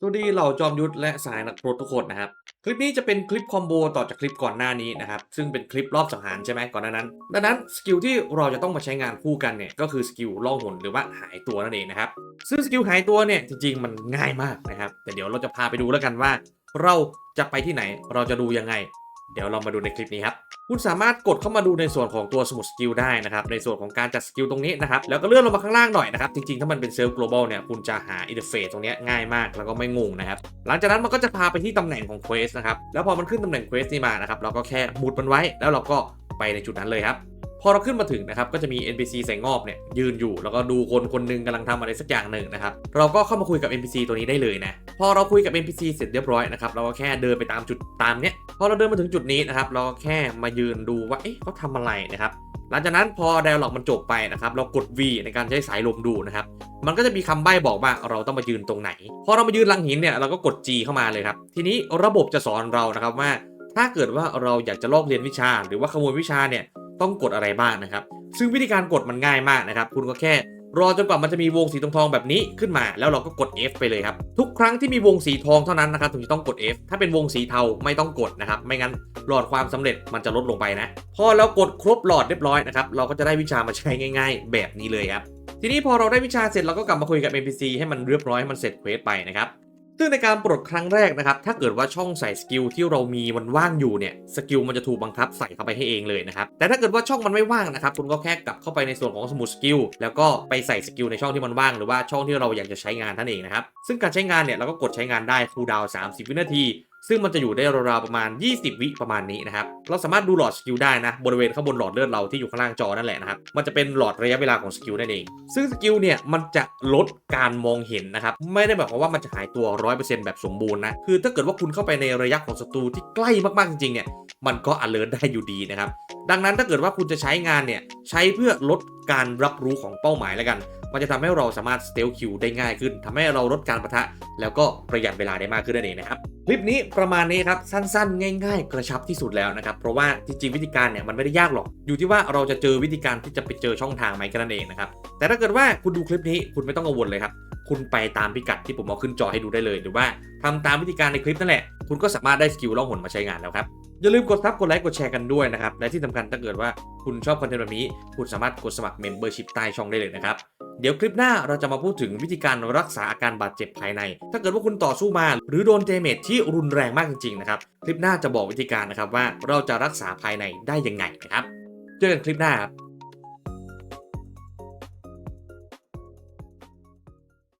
สวัสดีเหล่าจอมยุทธและสายนักรบทุกคนนะครับ คลิปนี้จะเป็นคลิปคอมโบต่อจากคลิปก่อนหน้านี้นะครับ ซึ่งเป็นคลิปรอบสังหารใช่ไหมก่อนหน้านั้น ดังนั้นสกิลที่เราจะต้องมาใช้งานคู่กันเนี่ยก็คือสกิลล่องหนหรือว่าหายตัวนั่นเองนะครับซึ่งสกิลหายตัวเนี่ยจริงๆมันง่ายมากนะครับ แต่เดี๋ยวเราจะพาไปดูแล้วกันว่า เราจะไปที่ไหนเราจะดูยังไง เดี๋ยวเรามาดูในคลิปนี้ครับ คุณสามารถกดเข้ามาดูในส่วนของตัวสมุดสกิลได้นะครับ ในส่วนของการจัดสกิลตรงนี้นะครับ แล้วก็เลื่อนลงมาข้างล่างหน่อยนะครับ จริงๆ ถ้ามันเป็นเซิร์ฟ global เนี่ย คุณจะหาอินเทอร์เฟซตรงนี้ง่ายมากแล้วก็ไม่งงนะครับ หลังจากนั้นมันก็จะพาไปที่ตำแหน่งของเควสนะครับ แล้วพอมันขึ้นตำแหน่งเควสนี่มานะครับ เราก็แค่หมุดมันไว้ แล้วเราก็ไปในจุดนั้นเลยครับพอเราขึ้นมาถึงนะครับก็จะมี NPC ใส่งอบเนี่ยยืนอยู่ แล้วก็ดูคนคนหนึงกำลังทำอะไรสักอย่างหนึ่งนะครับเราก็เข้ามาคุยกับ NPC ตัวนี้ได้เลยนะพอเราคุยกับ NPC เสร็จเรียบร้อยนะครับเราก็แค่เดินไปตามจุดตามเนี้ย พอเราเดินมาถึงจุดนี้นะครับเราแค่มายืนดูว่าเอ๊ะเขาทำอะไรนะครับหลังจากนั้นพอ dialog มันจบไปนะครับเรากด V ในการใช้สายลมดูนะครับมันก็จะมีคำใบ้บอกว่าเราต้องมายืนตรงไหน พอเรามายืนลังหินเนี่ยเราก็กด G เข้ามาเลยครับทีนี้ระบบจะสอนเรานะครับว่า ถ้าเกิดว่าเราอยากจะลอกเรียนวิชา หรือว่าขโมยวิชาเนี่ยต้องกดอะไรบ้างนะครับ ซึ่งวิธีการกดมันง่ายมากนะครับ คุณก็แค่ รอจนกว่ามันจะมีวงสีทองแบบนี้ขึ้นมา แล้วเราก็กด F ไปเลยครับ ทุกครั้งที่มีวงสีทองเท่านั้นนะครับถึงจะต้องกด F ถ้าเป็นวงสีเทาไม่ต้องกดนะครับไม่งั้นหลอดความสำเร็จมันจะลดลงไปนะ พอเรากดครบหลอดเรียบร้อยนะครับเราก็จะได้วิชามาใช้ง่าย ๆ แบบนี้เลยครับทีนี้พอเราได้วิชาเสร็จเราก็กลับมาคุยกับ NPC ให้มันเรียบร้อยให้มันเสร็จเควสไปนะครับ ซึ่งในการปลดครั้งแรกนะครับ ถ้าเกิดว่าช่องใส่สกิลที่เรามีมันว่างอยู่เนี่ย สกิลมันจะถูกบังคับใส่เข้าไปให้เองเลยนะครับ แต่ถ้าเกิดว่าช่องมันไม่ว่างนะครับ คุณก็แค่กลับเข้าไปในส่วนของสมุดสกิลแล้วก็ไปใส่สกิลในช่องที่มันว่างหรือว่าช่องที่เราอยากจะใช้งานนั่นเองนะครับ ซึ่งการใช้งานเนี่ยเราก็กดใช้งานได้คูลดาวน์30 วินาที ซึ่งมันจะอยู่ได้ราวๆประมาณ 20 วิประมาณนี้นะครับ เราสามารถดูหลอดสกิลได้นะ บริเวณข้างบนหลอดเลือดเราที่อยู่ข้างล่างจอนั่นแหละนะครับ มันจะเป็นหลอดระยะเวลาของสกิลนั่นเอง ซึ่งสกิลเนี่ยมันจะลดการมองเห็นนะครับ ไม่ได้หมายความว่ามันจะหายตัว 100%แบบสมบูรณ์นะ คือถ้าเกิดว่าคุณเข้าไปในระยะของศัตรูที่ใกล้มากๆจริงๆเนี่ย มันก็ alert ได้อยู่ดีนะครับ ดังนั้นถ้าเกิดว่าคุณจะใช้งานเนี่ยใช้เพื่อลดการรับรู้ของเป้าหมายแล้วกัน มันจะทำให้เราสามารถ stealth kill ได้ง่ายขึ้นทำให้เราลดการประทะ แล้วก็ประหยัดเวลาได้มากขึ้นนั่นเองนะครับ คลิปนี้ประมาณนี้ครับสั้นๆ ง่ายๆ กระชับที่สุดแล้วนะครับ เพราะว่าจริงๆวิธีการเนี่ยมันไม่ได้ยากหรอก อยู่ที่ว่าเราจะเจอวิธีการที่จะไปเจอช่องทางไหมแค่นั้นเองนะครับแต่ถ้าเกิดว่าคุณดูคลิปนี้คุณไม่ต้องกังวลเลยครับคุณไปตามพิกัดที่ผมเอาขึ้นจอให้ดูได้เลย หรือว่าทำตามวิธีการในคลิปนั่นแหละ คุณก็สามารถได้สกิลล่องหนมาใช้งานแล้วครับอย่าลืมกดซับกดไลค์กดแชร์กันด้วยนะครับและที่สำคัญถ้าเกิดว่าคุณชอบคอนเทนต์แบบนี้ คุณสามารถกดสมัคร Membership ใต้ช่องได้เลยนะครับ เดี๋ยวคลิปหน้าเราจะมาพูดถึงวิธีการรักษาอาการบาดเจ็บภายใน ถ้าเกิดว่าคุณต่อสู้มา หรือโดนเดเมจที่รุนแรงมากจริงๆนะครับคลิปหน้าจะบอกวิธีการนะครับว่าเราจะรักษาภายในได้ยังไงนะครับเจอกันคลิปหน้าครับ